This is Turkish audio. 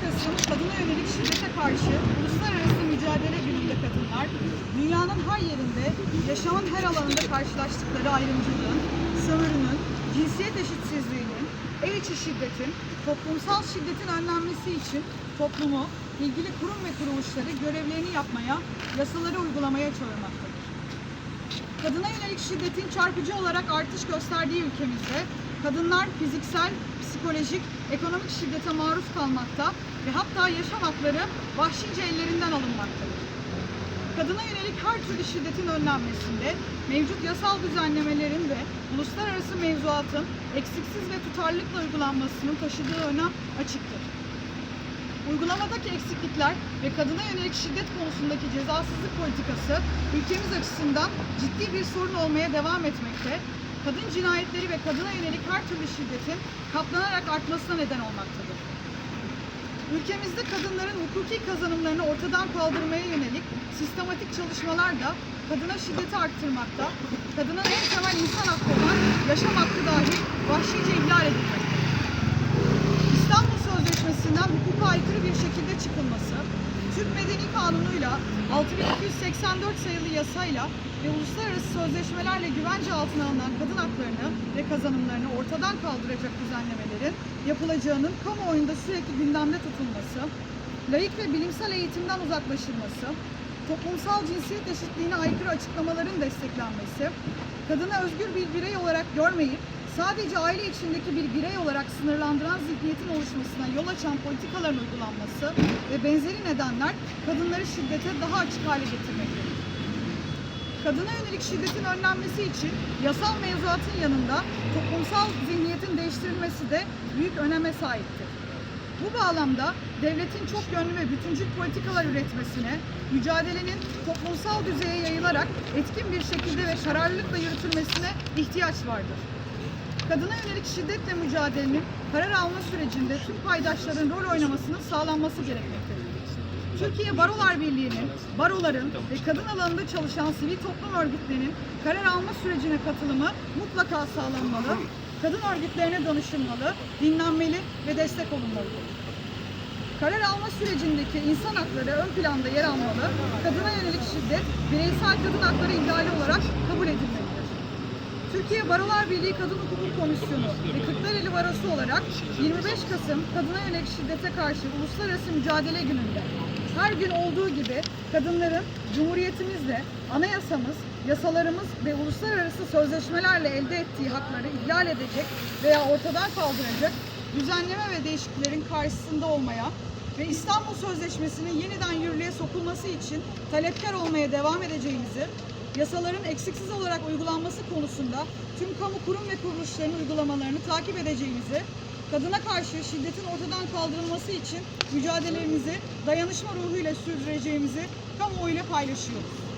Kasım kadına yönelik şiddete karşı Uluslararası Mücadele Günü'nde kadınlar, dünyanın her yerinde yaşamın her alanında karşılaştıkları ayrımcılığın, sömürünün, cinsiyet eşitsizliğinin, ev içi şiddetin, toplumsal şiddetin önlenmesi için toplumu, ilgili kurum ve kuruluşları görevlerini yapmaya, yasaları uygulamaya çağırmaktadır. Kadına yönelik şiddetin çarpıcı olarak artış gösterdiği ülkemizde kadınlar fiziksel, psikolojik, ekonomik şiddete maruz kalmakta ve hatta yaşam hakları vahşice ellerinden alınmaktadır. Kadına yönelik her türlü şiddetin önlenmesinde mevcut yasal düzenlemelerin ve uluslararası mevzuatın eksiksiz ve tutarlılıkla uygulanmasının taşıdığı önem açıktır. Uygulamadaki eksiklikler ve kadına yönelik şiddet konusundaki cezasızlık politikası ülkemiz açısından ciddi bir sorun olmaya devam etmekte, kadın cinayetleri ve kadına yönelik her türlü şiddetin katlanarak artmasına neden olmaktadır. Ülkemizde kadınların hukuki kazanımlarını ortadan kaldırmaya yönelik sistematik çalışmalar da kadına şiddeti arttırmakta, kadının en temel insan hakkı olan yaşam hakkı dahi vahşice ihlal edilmektedir. Sözleşmesi'nden hukuka aykırı bir şekilde çıkılması, Türk Medeni Kanunu'yla 6284 sayılı yasayla ve uluslararası sözleşmelerle güvence altına alınan kadın haklarını ve kazanımlarını ortadan kaldıracak düzenlemelerin yapılacağının kamuoyunda sürekli gündemde tutulması, laik ve bilimsel eğitimden uzaklaşılması, toplumsal cinsiyet eşitliğine aykırı açıklamaların desteklenmesi, kadını özgür bir birey olarak görmeyip sadece aile içindeki bir birey olarak sınırlandıran zihniyetin oluşmasına yol açan politikaların uygulanması ve benzeri nedenler kadınları şiddete daha açık hale getirmektedir. Kadına yönelik şiddetin önlenmesi için yasal mevzuatın yanında toplumsal zihniyetin değiştirilmesi de büyük öneme sahiptir. Bu bağlamda devletin çok yönlü ve bütüncül politikalar üretmesine, mücadelenin toplumsal düzeye yayılarak etkin bir şekilde ve kararlılıkla yürütülmesine ihtiyaç vardır. Kadına yönelik şiddetle mücadelenin karar alma sürecinde tüm paydaşların rol oynamasının sağlanması gerekmektedir. Türkiye Barolar Birliği'nin, baroların ve kadın alanında çalışan sivil toplum örgütlerinin karar alma sürecine katılımı mutlaka sağlanmalı, kadın örgütlerine danışılmalı, dinlenmeli ve destek olunmalıdır. Karar alma sürecindeki insan hakları ön planda yer almalı, kadına yönelik şiddet bireysel kadın hakları ihlali olarak kabul edilmelidir. Türkiye Barolar Birliği Kadın Hukuku Komisyonu ve Kırklareli Barosu olarak 25 Kasım Kadına Yönelik Şiddete Karşı Uluslararası Mücadele Günü'nde her gün olduğu gibi kadınların Cumhuriyetimizle, anayasamız, yasalarımız ve uluslararası sözleşmelerle elde ettiği hakları ihlal edecek veya ortadan kaldıracak düzenleme ve değişikliklerin karşısında olmaya ve İstanbul Sözleşmesi'nin yeniden yürürlüğe sokulması için talepkar olmaya devam edeceğimizi, yasaların eksiksiz olarak uygulanması konusunda tüm kamu kurum ve kuruluşlarının uygulamalarını takip edeceğimizi, kadına karşı şiddetin ortadan kaldırılması için mücadelemizi dayanışma ruhuyla sürdüreceğimizi kamuoyuyla paylaşıyoruz.